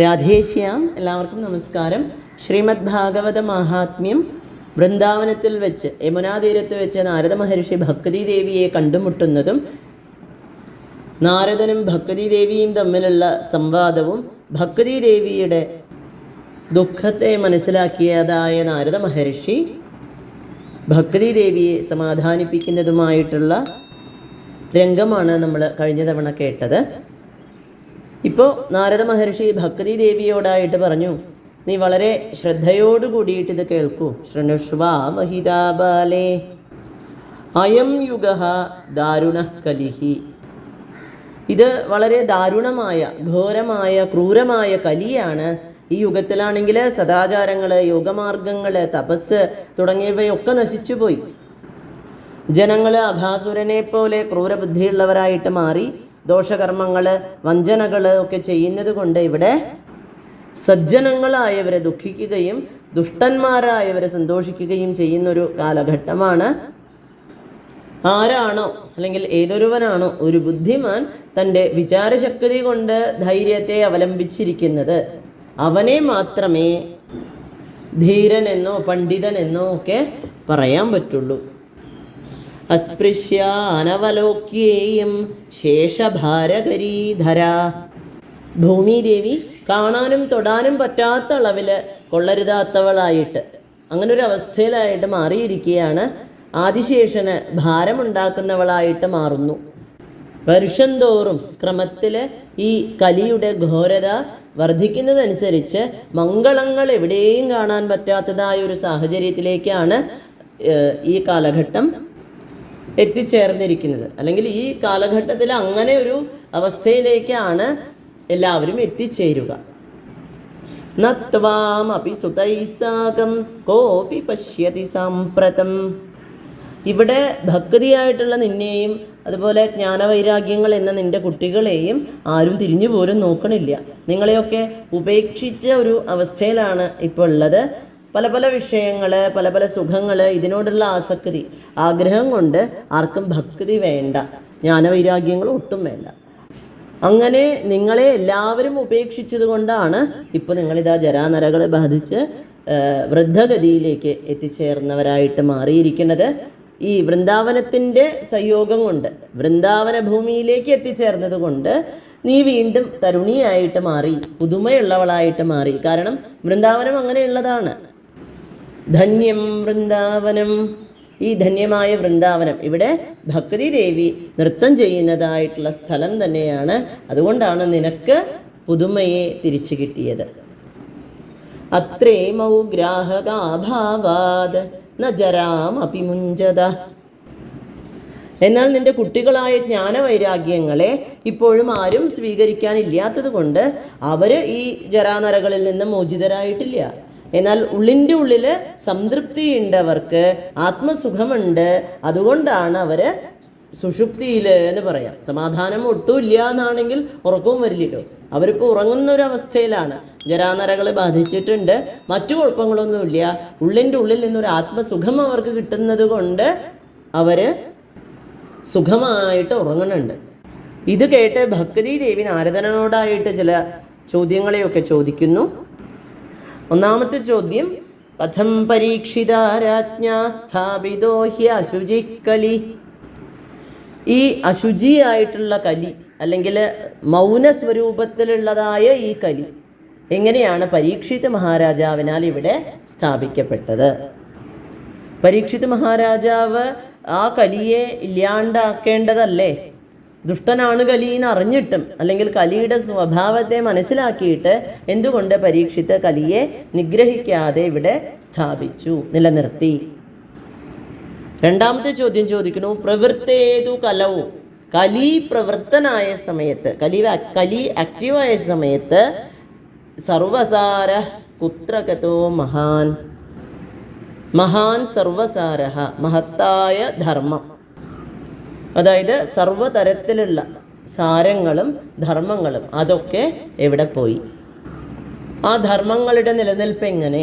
രാധേശ്യാം എല്ലാവർക്കും നമസ്കാരം. ശ്രീമദ് ഭാഗവത മഹാത്മ്യം വൃന്ദാവനത്തിൽ വെച്ച് യമുനാതീരത്ത് വെച്ച് നാരദ മഹർഷി ഭക്തി ദേവിയെ കണ്ടുമുട്ടുന്നതും നാരദനും ഭക്തി ദേവിയും തമ്മിലുള്ള സംവാദവും ഭക്തി ദേവിയുടെ ദുഃഖത്തെ മനസ്സിലാക്കിയതായ നാരദ മഹർഷി ഭക്തി ദേവിയെ സമാധാനിപ്പിക്കുന്നതുമായിട്ടുള്ള രംഗമാണ് നമ്മൾ കഴിഞ്ഞ തവണ കേട്ടത്. ഇപ്പോൾ നാരദ മഹർഷി ഭക്തി ദേവിയോടായിട്ട് പറഞ്ഞു നീ വളരെ ശ്രദ്ധയോടു കൂടിയിട്ട് ഇത് കേൾക്കൂ. ശ്രണുഷ്വാഹിതാബാലേ അയം യുഗ ദാരുണ കലിഹി. ഇത് വളരെ ദാരുണമായ ഘോരമായ ക്രൂരമായ കലിയാണ് ഈ യുഗത്തിലാണെങ്കിൽ സദാചാരങ്ങൾ യോഗമാർഗങ്ങൾ തപസ് തുടങ്ങിയവയൊക്കെ നശിച്ചുപോയി ജനങ്ങൾ അഘാസുരനെ പോലെ ക്രൂരബുദ്ധിയുള്ളവരായിട്ട് മാറി ദോഷകർമ്മങ്ങൾ വഞ്ചനകൾ ഒക്കെ ചെയ്യുന്നത് കൊണ്ട് ഇവിടെ സജ്ജനങ്ങളായവരെ ദുഃഖിക്കുകയും ദുഷ്ടന്മാരായവരെ സന്തോഷിക്കുകയും ചെയ്യുന്നൊരു കാലഘട്ടമാണ്. ആരാണോ അല്ലെങ്കിൽ ഏതൊരുവനാണോ ഒരു ബുദ്ധിമാൻ തന്റെ വിചാരശക്തി കൊണ്ട് ധൈര്യത്തെ അവലംബിച്ചിരിക്കുന്നത്. അവനെ മാത്രമേ ധീരനെന്നോ പണ്ഡിതനെന്നോ ഒക്കെ പറയാൻ പറ്റുള്ളൂ. അസ്പൃശ്യ അനവലോക്യേയം ശേഷഭാരകരീധര ഭൂമിദേവി കാണാനും തൊടാനും പറ്റാത്ത അളവിൽ കൊള്ളരുതാത്തവളായിട്ട് ഒരു അവസ്ഥയിലായിട്ട് മാറിയിരിക്കുകയാണ് ആദിശേഷന് ഭാരമുണ്ടാക്കുന്നവളായിട്ട് മാറുന്നു. വർഷം തോറും ക്രമത്തിൽ ഈ കലിയുടെ ഘോരത വർദ്ധിക്കുന്നതനുസരിച്ച് മംഗളങ്ങൾ എവിടെയും കാണാൻ പറ്റാത്തതായ ഒരു സാഹചര്യത്തിലേക്കാണ് ഈ കാലഘട്ടം എത്തിച്ചേർന്നിരിക്കുന്നത്. അല്ലെങ്കിൽ ഈ കാലഘട്ടത്തിൽ അങ്ങനെ ഒരു അവസ്ഥയിലേക്കാണ് എല്ലാവരും എത്തിച്ചേരുക. നത്വാമപി കോപി പശ്യതി സാമ്പ്രതം. ഇവിടെ ഭക്തിയായിട്ടുള്ള നിന്നെയും അതുപോലെ ജ്ഞാനവൈരാഗ്യങ്ങൾ എന്ന നിന്റെ കുട്ടികളെയും ആരും തിരിഞ്ഞു പോലും നോക്കണില്ല. നിങ്ങളെയൊക്കെ ഉപേക്ഷിച്ച ഒരു അവസ്ഥയിലാണ് ഇപ്പോൾ ഉള്ളത്. പല പല വിഷയങ്ങൾ പല പല സുഖങ്ങൾ ഇതിനോടുള്ള ആസക്തി ആഗ്രഹം കൊണ്ട് ആർക്കും ഭക്തി വേണ്ട ജ്ഞാനവൈരാഗ്യങ്ങൾ ഒട്ടും വേണ്ട. അങ്ങനെ നിങ്ങളെ എല്ലാവരും ഉപേക്ഷിച്ചത് കൊണ്ടാണ് ഇപ്പോൾ നിങ്ങളിതാ ജരാനരകളെ ബാധിച്ച് വൃദ്ധഗതിയിലേക്ക് എത്തിച്ചേർന്നവരായിട്ട് മാറിയിരിക്കുന്നത്. ഈ വൃന്ദാവനത്തിന്റെ സംയോഗം കൊണ്ട് വൃന്ദാവന ഭൂമിയിലേക്ക് എത്തിച്ചേർന്നത് കൊണ്ട് നീ വീണ്ടും തരുണിയായിട്ട് മാറി പുതുമയുള്ളവളായിട്ട് മാറി. കാരണം വൃന്ദാവനം അങ്ങനെയുള്ളതാണ്. ധന്യം വൃന്ദാവനം. ഈ ധന്യമായ വൃന്ദാവനം ഇവിടെ ഭക്തി ദേവി നൃത്തം ചെയ്യുന്നതായിട്ടുള്ള സ്ഥലം തന്നെയാണ്. അതുകൊണ്ടാണ് നിനക്ക് പുതുമയെ തിരിച്ചു കിട്ടിയത്. അത്രേമൗ ഗ്രാഹകാഭാവാത് ന എന്നാൽ നിന്റെ കുട്ടികളായ ജ്ഞാനവൈരാഗ്യങ്ങളെ ഇപ്പോഴും ആരും സ്വീകരിക്കാനില്ലാത്തത് കൊണ്ട് അവർ ഈ ജരാനരകളിൽ നിന്ന് മോചിതരായിട്ടില്ല. എന്നാൽ ഉള്ളിന്റെ ഉള്ളിൽ സംതൃപ്തിയുണ്ട് അവർക്ക് ആത്മസുഖമുണ്ട്. അതുകൊണ്ടാണ് അവർ സുഷുപ്തിയിൽ എന്ന് പറയാം. സമാധാനം ഒട്ടും ഇല്ല എന്നാണെങ്കിൽ ഉറക്കവും വരില്ലല്ലോ. അവരിപ്പോൾ ഉറങ്ങുന്ന ഒരു അവസ്ഥയിലാണ് ജരാനരകളെ ബാധിച്ചിട്ടുണ്ട്. മറ്റു കുഴപ്പങ്ങളൊന്നുമില്ല ഉള്ളിന്റെ ഉള്ളിൽ നിന്നൊരു ആത്മസുഖം അവർക്ക് കിട്ടുന്നത് കൊണ്ട് അവർ സുഖമായിട്ട് ഉറങ്ങുന്നുണ്ട്. ഇത് കേട്ട് ഭക്തി ദേവി നാരദനോടായിട്ട് ചില ചോദ്യങ്ങളെയൊക്കെ ചോദിക്കുന്നു. ഒന്നാമത്തെ ചോദ്യം കഥം പരീക്ഷിത രാജ്ഞാ ഹി അശുചി കലി? ഈ അശുചിയായിട്ടുള്ള കലി അല്ലെങ്കിൽ മൗന സ്വരൂപത്തിലുള്ളതായ ഈ കലി എങ്ങനെയാണ് പരീക്ഷിത മഹാരാജാവിനാൽ ഇവിടെ സ്ഥാപിക്കപ്പെട്ടത്? പരീക്ഷിത് മഹാരാജാവ് ആ കലിയെ ഇല്ലാണ്ടാക്കേണ്ടതല്ലേ? ദുഷ്ടനാണ് കലി എന്ന് അറിഞ്ഞിട്ടും അല്ലെങ്കിൽ കലിയുടെ സ്വഭാവത്തെ മനസ്സിലാക്കിയിട്ട് എന്തുകൊണ്ട് പരീക്ഷിത്ത് കലിയെ നിഗ്രഹിക്കാതെ ഇവിടെ സ്ഥാപിച്ചു നിലനിർത്തി? രണ്ടാമത്തെ ചോദ്യം ചോദിക്കുന്നു പ്രവൃത്തേതു കലവും കലി പ്രവൃത്തനായ സമയത്ത് കലി കലി ആക്റ്റീവായ സമയത്ത് സർവസാര കുത്രകതോ മഹാൻ. മഹാൻ സർവസാര മഹത്തായ ധർമ്മം. അതായത് സർവതരത്തിലുള്ള സാരങ്ങളും ധർമ്മങ്ങളും അതൊക്കെ എവിടെ പോയി? ആ ധർമ്മങ്ങളുടെ നിലനിൽപ്പ് എങ്ങനെ?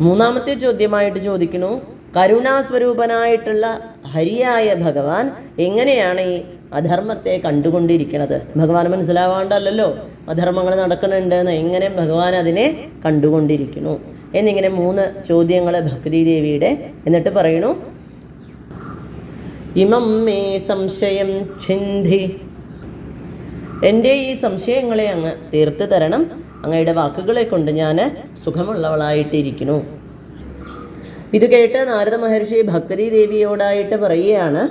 മൂന്നാമത്തെ ചോദ്യമായിട്ട് ചോദിക്കുന്നു കരുണാസ്വരൂപനായിട്ടുള്ള ഹരിയായ ഭഗവാൻ എങ്ങനെയാണ് ഈ അധർമ്മത്തെ കണ്ടുകൊണ്ടിരിക്കുന്നത്? ഭഗവാൻ മനസ്സിലാവാണ്ടല്ലോ അധർമ്മങ്ങൾ നടക്കുന്നുണ്ട് എന്ന് എങ്ങനെ ഭഗവാൻ അതിനെ കണ്ടുകൊണ്ടിരിക്കുന്നു? എന്നിങ്ങനെ മൂന്ന് ചോദ്യങ്ങൾ ഭക്തി ദേവിയുടെ എന്നിട്ട് പറയണു ഇമം മേ സംശയം ചിന്തി. എന്റെ ഈ സംശയങ്ങളെ അങ്ങ് തീർത്തു തരണം. അങ്ങയുടെ വാക്കുകളെ കൊണ്ട് ഞാൻ സുഖമുള്ളവളായിട്ടിരിക്കുന്നു. ഇത് കേട്ട് നാരദ മഹർഷി ഭക്തി ദേവിയോടായിട്ട് പറയുകയാണ്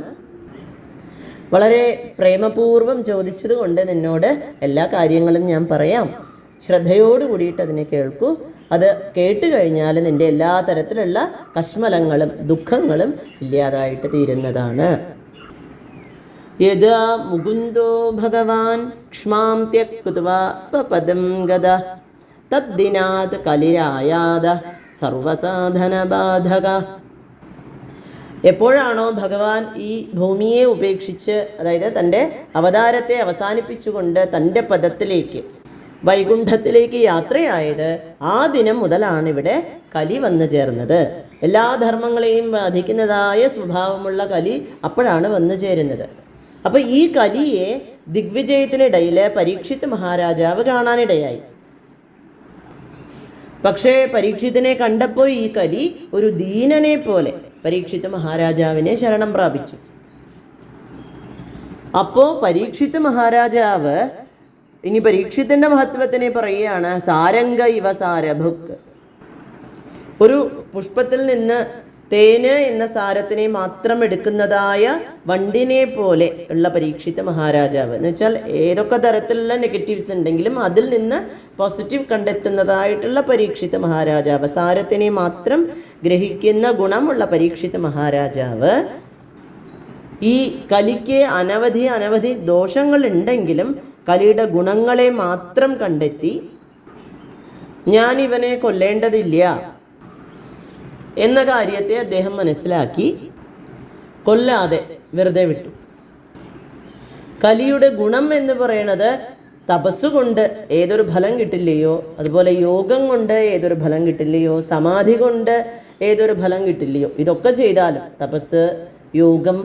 വളരെ പ്രേമപൂർവം ചോദിച്ചതുകൊണ്ട് നിന്നോട് എല്ലാ കാര്യങ്ങളും ഞാൻ പറയാം. ശ്രദ്ധയോട് കൂടിയിട്ട് അതിനെ കേൾക്കൂ. അത് കേട്ട് കഴിഞ്ഞാൽ നിന്റെ എല്ലാ തരത്തിലുള്ള കശ്മലങ്ങളും ദുഃഖങ്ങളും ഇല്ലാതായിട്ട് തീരുന്നതാണ്. യഥാ മുകുന്ദോ ഭഗവാൻ ക്ഷ്മാം ത്യക്തുവാ സ്വപദം ഗത തദ്ദിനാത് കലിരായാത സർവസാധനബാധക. എപ്പോഴാണോ ഭഗവാൻ ഈ ഭൂമിയെ ഉപേക്ഷിച്ച് അതായത് തന്റെ അവതാരത്തെ അവസാനിപ്പിച്ചുകൊണ്ട് തന്റെ പദത്തിലേക്ക് വൈകുണ്ഠത്തിലേക്ക് യാത്രയായത് ആ ദിനം മുതലാണ് ഇവിടെ കലി വന്നു ചേർന്നത്. എല്ലാ ധർമ്മങ്ങളെയും ബാധിക്കുന്നതായ സ്വഭാവമുള്ള കലി അപ്പോഴാണ് വന്നു ചേരുന്നത്. അപ്പോൾ ഈ കലിയെ ദിഗ്വിജയത്തിനിടയിൽ പരീക്ഷിത് മഹാരാജാവ് കാണാനിടയായി. പക്ഷേ പരീക്ഷിത്തിനെ കണ്ടപ്പോൾ ഈ കലി ഒരു ദീനനെ പോലെ പരീക്ഷിത്ത് മഹാരാജാവിനെ ശരണം പ്രാപിച്ചു. അപ്പോൾ പരീക്ഷിത്ത് മഹാരാജാവ് ഇനി പരീക്ഷിത്തിന്റെ മഹത്വത്തിനെ പറയുകയാണ് സാരംഗ ഇവ സാരഭുക്ക് ഒരു പുഷ്പത്തിൽ നിന്ന് തേന് എന്ന സാരത്തിനെ മാത്രം എടുക്കുന്നതായ വണ്ടിനെ പോലെ ഉള്ള പരീക്ഷിത മഹാരാജാവ്. എന്ന് വെച്ചാൽ ഏതൊക്കെ തരത്തിലുള്ള നെഗറ്റീവ്സ് ഉണ്ടെങ്കിലും അതിൽ നിന്ന് പോസിറ്റീവ് കണ്ടെത്തുന്നതായിട്ടുള്ള പരീക്ഷിത മഹാരാജാവ്. സാരത്തിനെ മാത്രം ഗ്രഹിക്കുന്ന ഗുണമുള്ള പരീക്ഷിത മഹാരാജാവ്. ഈ കലിക്ക് അനവധി അനവധി ദോഷങ്ങൾ ഉണ്ടെങ്കിലും കലിയുടെ ഗുണങ്ങളെ മാത്രം കണ്ടെത്തി ഞാൻ ഇവനെ കൊല്ലേണ്ടതില്ല എന്ന കാര്യത്തെ അദ്ദേഹം മനസ്സിലാക്കി കൊല്ലാതെ വെറുതെ വിട്ടു. കലിയുടെ ഗുണം എന്ന് പറയുന്നത് തപസ്സുകൊണ്ട് ഏതൊരു ഫലം കിട്ടില്ലയോ അതുപോലെ യോഗം കൊണ്ട് ഏതൊരു ഫലം കിട്ടില്ലയോ സമാധി കൊണ്ട് ഏതൊരു ഫലം കിട്ടില്ലയോ ഇതൊക്കെ ചെയ്താലും തപസ് യോഗം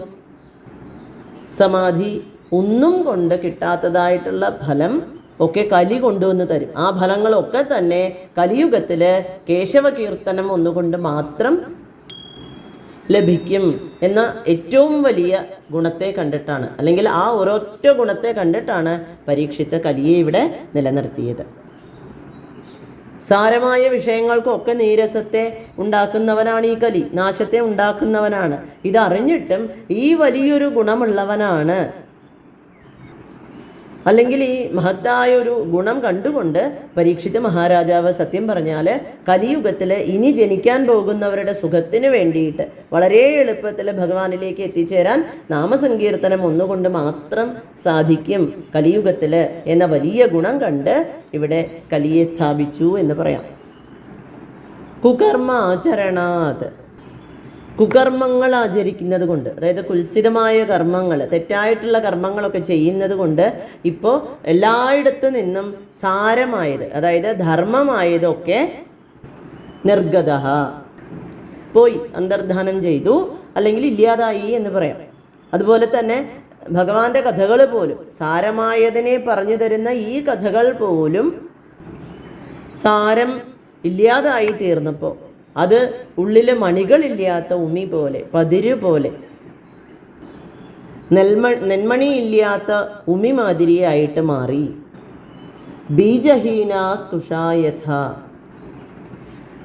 സമാധി ഒന്നും കൊണ്ട് കിട്ടാത്തതായിട്ടുള്ള ഫലം ഒക്കെ കലി കൊണ്ടുവന്ന് തരും. ആ ഫലങ്ങളൊക്കെ തന്നെ കലിയുഗത്തിൽ കേശവ കീർത്തനം ഒന്നുകൊണ്ട് മാത്രം ലഭിക്കും എന്ന ഏറ്റവും വലിയ ഗുണത്തെ കണ്ടിട്ടാണ്. അല്ലെങ്കിൽ ആ ഒരൊറ്റ ഗുണത്തെ കണ്ടിട്ടാണ് പരീക്ഷിത്ത കലിയെ ഇവിടെ നിലനിർത്തിയത്. സാരമായ വിഷയങ്ങൾക്കൊക്കെ നീരസത്തെ ഉണ്ടാക്കുന്നവനാണ് ഈ കലി. നാശത്തെ ഉണ്ടാക്കുന്നവനാണ്. ഇതറിഞ്ഞിട്ടും ഈ വലിയൊരു ഗുണമുള്ളവനാണ് അല്ലെങ്കിൽ ഈ മഹത്തായ ഒരു ഗുണം കണ്ടുകൊണ്ട് പരീക്ഷിത മഹാരാജാവ് സത്യം പറഞ്ഞാൽ കലിയുഗത്തിൽ ഇനി ജനിക്കാൻ പോകുന്നവരുടെ സുഖത്തിന് വേണ്ടിയിട്ട് വളരെ എളുപ്പത്തിൽ ഭഗവാനിലേക്ക് എത്തിച്ചേരാൻ നാമസങ്കീർത്തനം ഒന്നുകൊണ്ട് മാത്രം സാധിക്കും കലിയുഗത്തിൽ എന്ന വലിയ ഗുണം കണ്ട് ഇവിടെ കലിയെ സ്ഥാപിച്ചു എന്ന് പറയാം. കുകർമ്മ ആചരണാത് കുകർമ്മങ്ങൾ ആചരിക്കുന്നത് കൊണ്ട് അതായത് കുൽസിതമായ കർമ്മങ്ങൾ തെറ്റായിട്ടുള്ള കർമ്മങ്ങളൊക്കെ ചെയ്യുന്നത് കൊണ്ട് ഇപ്പോൾ എല്ലായിടത്തു നിന്നും സാരമായത് അതായത് ധർമ്മമായതൊക്കെ നിർഗത പോയി അന്തർധാനം ചെയ്തു അല്ലെങ്കിൽ ഇല്ലാതായി എന്ന് പറയാം. അതുപോലെ തന്നെ ഭഗവാന്റെ കഥകൾ പോലും സാരമായതിനെ പറഞ്ഞു തരുന്ന ഈ കഥകൾ പോലും സാരം ഇല്ലാതായി തീർന്നപ്പോൾ അത് ഉള്ളിലെ മണികളില്ലാത്ത ഉമി പോലെ പതിര് പോലെ. നെൽമ നെന്മണിയില്ലാത്ത ഉമി മാതിരിയായിട്ട് മാറി. ബീജഹീനാസ്തുഷായഥ.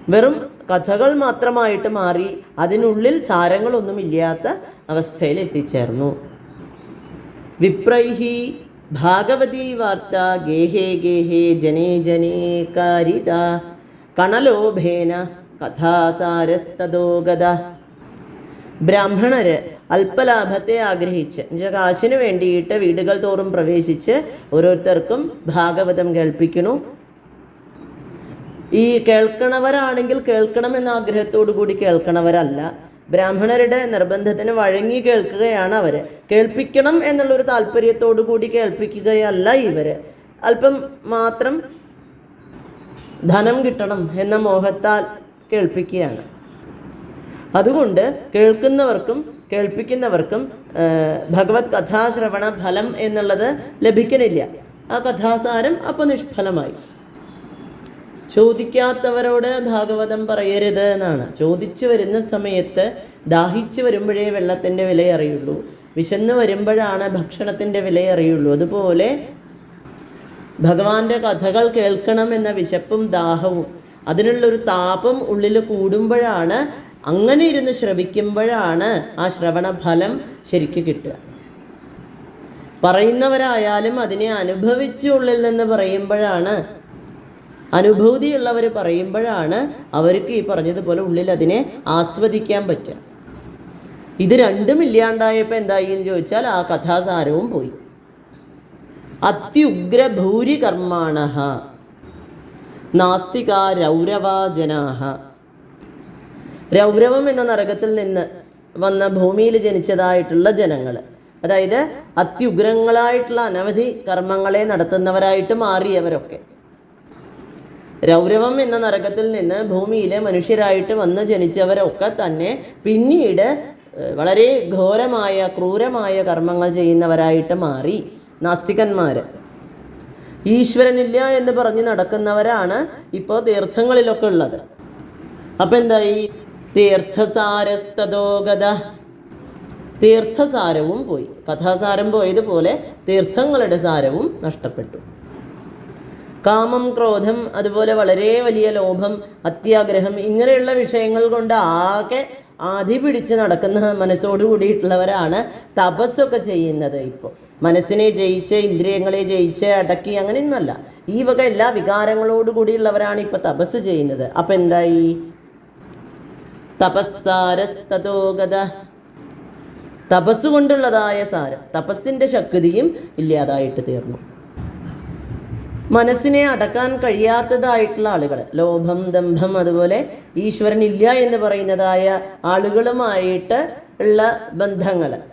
വെറും കഥകൾ മാത്രമായിട്ട് മാറി അതിനുള്ളിൽ സാരങ്ങളൊന്നുമില്ലാത്ത അവസ്ഥയിൽ എത്തിച്ചേർന്നു. വിപ്രൈഹി ഭാഗവതി വാർത്ത ഗേഹേ ഗേഹേ ജനേ ജനേ കാരിത. കണലോഭേന കഥാസാരസ്തോ ഗത ബ്രാഹ്മണര് അല്പലാഭത്തെ ആഗ്രഹിച്ച് എന്നുവെച്ചാൽ കാശിന് വേണ്ടിയിട്ട് വീടുകൾ തോറും പ്രവേശിച്ച് ഓരോരുത്തർക്കും ഭാഗവതം കേൾപ്പിക്കുന്നു. ഈ കേൾക്കണവരാണെങ്കിൽ കേൾക്കണം എന്ന ആഗ്രഹത്തോടു കൂടി കേൾക്കണവരല്ല. ബ്രാഹ്മണരുടെ നിർബന്ധത്തിന് വഴങ്ങി കേൾക്കുകയാണ് അവർ കേൾപ്പിക്കണം എന്നുള്ളൊരു താല്പര്യത്തോടു കൂടി കേൾപ്പിക്കുകയല്ല ഇവർ അല്പം മാത്രം ധനം കിട്ടണം എന്ന മോഹത്താൽ കേൾപ്പിക്കുകയാണ്. അതുകൊണ്ട് കേൾക്കുന്നവർക്കും കേൾപ്പിക്കുന്നവർക്കും ഭഗവത് കഥാശ്രവണ ഫലം എന്നുള്ളത് ലഭിക്കണില്ല. ആ കഥാസാരം അപ്പോൾ നിഷ്ഫലമായി. ചോദിക്കാത്തവരോട് ഭാഗവതം പറയരുത് എന്നാണ്. ചോദിച്ചു വരുന്ന സമയത്ത് ദാഹിച്ചു വരുമ്പോഴേ വെള്ളത്തിന്റെ വില അറിയുള്ളൂ. വിശന്ന് വരുമ്പോഴാണ് ഭക്ഷണത്തിന്റെ വില അറിയുള്ളൂ. അതുപോലെ ഭഗവാന്റെ കഥകൾ കേൾക്കണം എന്ന വിശപ്പും ദാഹവും അതിനുള്ളൊരു താപം ഉള്ളിൽ കൂടുമ്പോഴാണ് അങ്ങനെ ഇരുന്ന് ശ്രവിക്കുമ്പോഴാണ് ആ ശ്രവണ ഫലം ശരിക്ക് കിട്ടുക. പറയുന്നവരായാലും അതിനെ അനുഭവിച്ച് ഉള്ളിൽ നിന്ന് പറയുമ്പോഴാണ് അനുഭൂതിയുള്ളവർ പറയുമ്പോഴാണ് അവർക്ക് ഈ പറഞ്ഞതുപോലെ ഉള്ളിൽ അതിനെ ആസ്വദിക്കാൻ പറ്റുക. ഇത് രണ്ടും ഇല്ലാണ്ടായപ്പോൾ എന്തായി എന്ന് ചോദിച്ചാൽ ആ കഥാസാരവും പോയി. അത്യുഗ്ര ഭൂരി കർമാണ നാസ്തിക രൗരവാജനാഹ. രൗരവം എന്ന നരകത്തിൽ നിന്ന് വന്ന ഭൂമിയിൽ ജനിച്ചതായിട്ടുള്ള ജനങ്ങൾ അതായത് അത്യുഗ്രങ്ങളായിട്ടുള്ള അനവധി കർമ്മങ്ങളെ നടത്തുന്നവരായിട്ട് മാറിയവരൊക്കെ. രൗരവം എന്ന നരകത്തിൽ നിന്ന് ഭൂമിയിലെ മനുഷ്യരായിട്ട് വന്ന് ജനിച്ചവരൊക്കെ തന്നെ പിന്നീട് വളരെ ഘോരമായ ക്രൂരമായ കർമ്മങ്ങൾ ചെയ്യുന്നവരായിട്ട് മാറി നാസ്തികന്മാർ ഈശ്വരനില്ല എന്ന് പറഞ്ഞ് നടക്കുന്നവരാണ് ഇപ്പോൾ തീർത്ഥങ്ങളിലൊക്കെ ഉള്ളത്. അപ്പം എന്തായി? തീർത്ഥസാരസ്തോഗത തീർത്ഥസാരവും പോയി. കഥാസാരം പോയതുപോലെ തീർത്ഥങ്ങളുടെ സാരവും നഷ്ടപ്പെട്ടു. കാമം ക്രോധം അതുപോലെ വളരെ വലിയ ലോഭം അത്യാഗ്രഹം ഇങ്ങനെയുള്ള വിഷയങ്ങൾ കൊണ്ട് ആകെ ആധി പിടിച്ച് നടക്കുന്ന മനസ്സോടു കൂടിയിട്ടുള്ളവരാണ് തപസ്സൊക്കെ ചെയ്യുന്നത് ഇപ്പോൾ. മനസ്സിനെ ജയിച്ച് ഇന്ദ്രിയങ്ങളെ ജയിച്ച് അടക്കി അങ്ങനെയൊന്നുമല്ല. ഈ വക എല്ലാ വികാരങ്ങളോട് കൂടിയുള്ളവരാണ് തപസ് ചെയ്യുന്നത്. അപ്പം എന്തായി? തപസ്സാരസ്തോഗത തപസ് കൊണ്ടുള്ളതായ സാരം. തപസ്സിന്റെ ശക്തിയും ഇല്ലാതായിട്ട് തീർന്നു. മനസ്സിനെ അടക്കാൻ കഴിയാത്തതായിട്ടുള്ള ആളുകൾ ലോഭം ദമ്പം അതുപോലെ ഈശ്വരൻ ഇല്ല എന്ന് പറയുന്നതായ ആളുകളുമായിട്ട് ഉള്ള ബന്ധങ്ങൾ.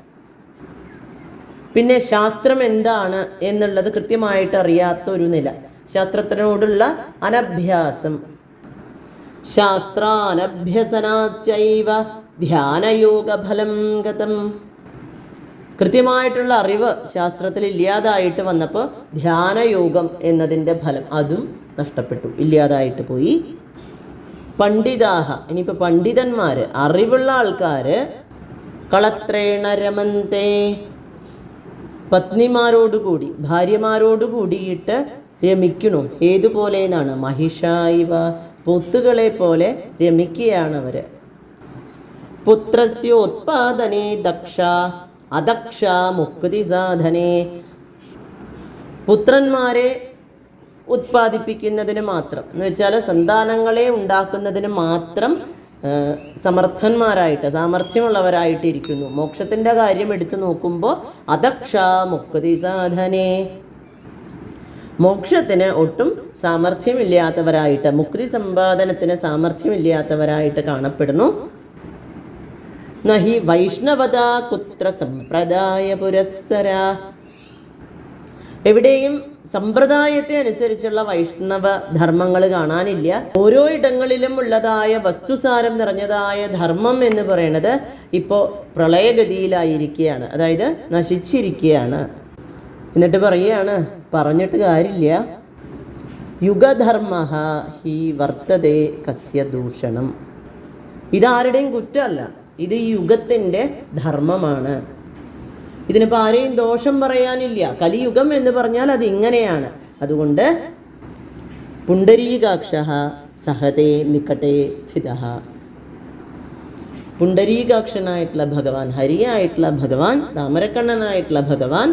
പിന്നെ ശാസ്ത്രം എന്താണ് എന്നുള്ളത് കൃത്യമായിട്ട് അറിയാത്ത ഒരു നില. ശാസ്ത്രത്തിനോടുള്ള അനഭ്യാസം. ശാസ്ത്രാനഭ്യസനാച്ചൈവ ധ്യാനയോഗഫലം ഗതം. കൃത്യമായിട്ടുള്ള അറിവ് ശാസ്ത്രത്തിൽ ഇല്ലാതായിട്ട് വന്നപ്പോൾ ധ്യാനയോഗം എന്നതിന്റെ ഫലം അതും നഷ്ടപ്പെട്ടു ഇല്ലാതായിട്ട് പോയി. പണ്ഡിതാഹ ഇനിയിപ്പോൾ പണ്ഡിതന്മാർ അറിവുള്ള ആൾക്കാർ കളത്രേണ രമന്തേ പത്നിമാരോടുകൂടി ഭാര്യമാരോടുകൂടിയിട്ട് രമിക്കണു ഏതുപോലെ എന്നാണ് മഹിഷായിവ പൊത്തുകളെ പോലെ രമിക്കുകയാണ് അവർ പുത്രസ്യോത്പാദനേ ദക്ഷ അദക്ഷ മുക്തി സാധനേ. പുത്രന്മാരെ ഉത്പാദിപ്പിക്കുന്നതിന് മാത്രം എന്ന് വെച്ചാൽ സന്താനങ്ങളെ ഉണ്ടാക്കുന്നതിന് മാത്രം സമർത്ഥന്മാരായിട്ട് സാമർഥ്യമുള്ളവരായിട്ടിരിക്കുന്നു. മോക്ഷത്തിന്റെ കാര്യം എടുത്തു നോക്കുമ്പോൾ അദക്ഷ മുക്തി സാധനേ. മോക്ഷത്തിന് ഒട്ടും സാമർഥ്യമില്ലാത്തവരായിട്ട് മുക്തി സമ്പാദനത്തിന് സാമർഥ്യമില്ലാത്തവരായിട്ട് കാണപ്പെടുന്നു. നഹി വൈഷ്ണവത കുത്ര സമ്പ്രദായ പുരസ്സര. എവിടെയും സമ്പ്രദായത്തെ അനുസരിച്ചുള്ള വൈഷ്ണവ ധർമ്മങ്ങൾ കാണാനില്ല. ഓരോ ഇടങ്ങളിലും ഉള്ളതായ വസ്തുസാരം നിറഞ്ഞതായ ധർമ്മം എന്ന് പറയുന്നത് ഇപ്പോൾ പ്രളയഗതിയിലായിരിക്കുകയാണ്. അതായത് നശിച്ചിരിക്കുകയാണ്. എന്നിട്ട് പറയുകയാണ് പറഞ്ഞിട്ട് കാര്യമില്ല. യുഗധർമ്മ ഹി വർത്തതേ കസ്യ ദൂഷണം. ഇതാരുടെയും കുറ്റമല്ല. ഇത് ഈ യുഗത്തിന്റെ ധർമ്മമാണ്. ഇതിനിപ്പോൾ ആരെയും ദോഷം പറയാനില്ല. കലിയുഗം എന്ന് പറഞ്ഞാൽ അത് ഇങ്ങനെയാണ് അതുകൊണ്ട് പുണ്ടരീകാക്ഷ സഹതേ നിക്കട്ടേ സ്ഥിത. പുണ്ടരീകാക്ഷനായിട്ടുള്ള ഭഗവാൻ ഹരിയായിട്ടുള്ള ഭഗവാൻ താമരക്കണ്ണനായിട്ടുള്ള ഭഗവാൻ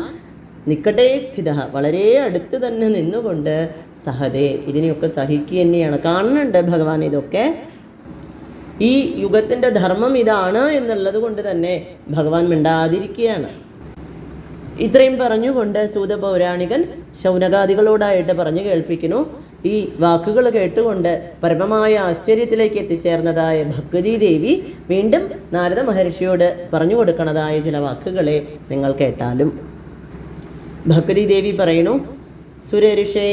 നിക്കട്ടേ സ്ഥിത. വളരെ അടുത്ത് തന്നെ നിന്നുകൊണ്ട് സഹതേ ഇതിനെയൊക്കെ സഹിക്കുക തന്നെയാണ്. കാണുന്നുണ്ട് ഭഗവാൻ ഇതൊക്കെ. ഈ യുഗത്തിന്റെ ധർമ്മം ഇതാണ് എന്നുള്ളത് കൊണ്ട് തന്നെ ഭഗവാൻ മിണ്ടാതിരിക്കുകയാണ്. ഇത്രയും പറഞ്ഞുകൊണ്ട് സൂത പൗരാണികൻ ശൗനകാദികളോടായിട്ട് പറഞ്ഞു കേൾപ്പിക്കുന്നു. ഈ വാക്കുകൾ കേട്ടുകൊണ്ട് പരമമായ ആശ്ചര്യത്തിലേക്ക് എത്തിച്ചേർന്നതായ ഭഗവതി ദേവി വീണ്ടും നാരദ മഹർഷിയോട് പറഞ്ഞു കൊടുക്കണതായ ചില വാക്കുകളെ നിങ്ങൾ കേട്ടാലും. ഭഗവതി ദേവി പറയുന്നു സുരരുഷേ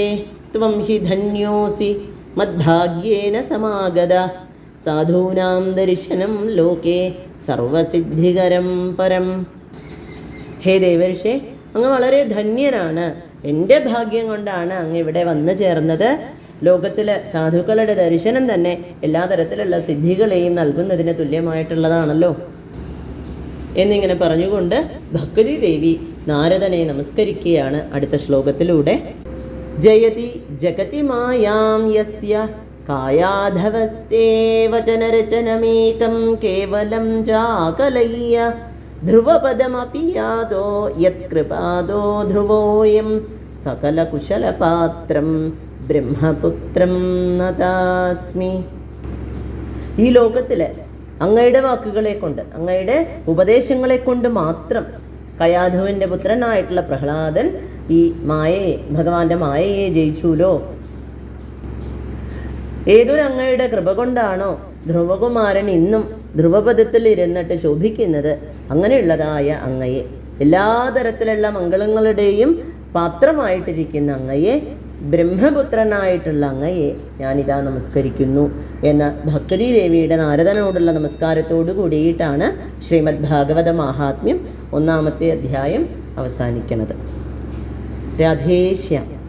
ത്വം ഹി ധന്യോസി മദ്ഭാഗ്യേന സമാഗത. സാധൂനാം ദർശനം ലോകേ സർവസിദ്ധികരം പരം. ഹേ ദേവർഷേ അങ്ങ് വളരെ ധന്യനാണ് എന്റെ ഭാഗ്യം കൊണ്ടാണ് അങ്ങ് ഇവിടെ വന്നു ചേർന്നത്. ലോകത്തിലെ സാധുക്കളുടെ ദർശനം തന്നെ എല്ലാ തരത്തിലുള്ള സിദ്ധികളെയും നൽകുന്നതിന് തുല്യമായിട്ടുള്ളതാണല്ലോ. എന്നിങ്ങനെ പറഞ്ഞുകൊണ്ട് ഭക്തി ദേവി നാരദനെ നമസ്കരിക്കുകയാണ് അടുത്ത ശ്ലോകത്തിലൂടെ. ജയതി ജഗതി മായാം യസ്യ കായാധവസ്തേ കേവലം ചാകലയ്യ ധ്രുവപദമപി യാതോ യത്കൃപാദോ ധ്രുവോയം സകലകുശലപാത്രം ബ്രഹ്മപുത്രം നദാസ്മി. ഈ ലോകത്തിൽ അങ്ങയുടെ വാക്കുകളെ കൊണ്ട് അങ്ങയുടെ ഉപദേശങ്ങളെ കൊണ്ട് മാത്രം കയാധുവിന്റെ പുത്രനായിട്ടുള്ള പ്രഹ്ലാദൻ ഈ മായയെ ഭഗവാന്റെ മായയെ ജയിച്ചൂലോ? ഏതൊരു അങ്ങയുടെ കൃപ കൊണ്ടാണോ ധ്രുവകുമാരൻ ഇന്നും ധ്രുവപദത്തിൽ ഇരുന്നിട്ട് ശോഭിക്കുന്നത് അങ്ങനെയുള്ളതായ അങ്ങയെ. എല്ലാ തരത്തിലുള്ള മംഗളങ്ങളുടെയും പാത്രമായിട്ടിരിക്കുന്ന അങ്ങയെ ബ്രഹ്മപുത്രനായിട്ടുള്ള അങ്ങയെ ഞാനിതാ നമസ്കരിക്കുന്നു എന്ന ഭക്തി ദേവിയുടെ നാരദനോടുള്ള നമസ്കാരത്തോടു കൂടിയിട്ടാണ് ശ്രീമദ് ഭാഗവത മഹാത്മ്യം ഒന്നാമത്തെ അധ്യായം അവസാനിക്കുന്നത്. രാധേശ്യാം.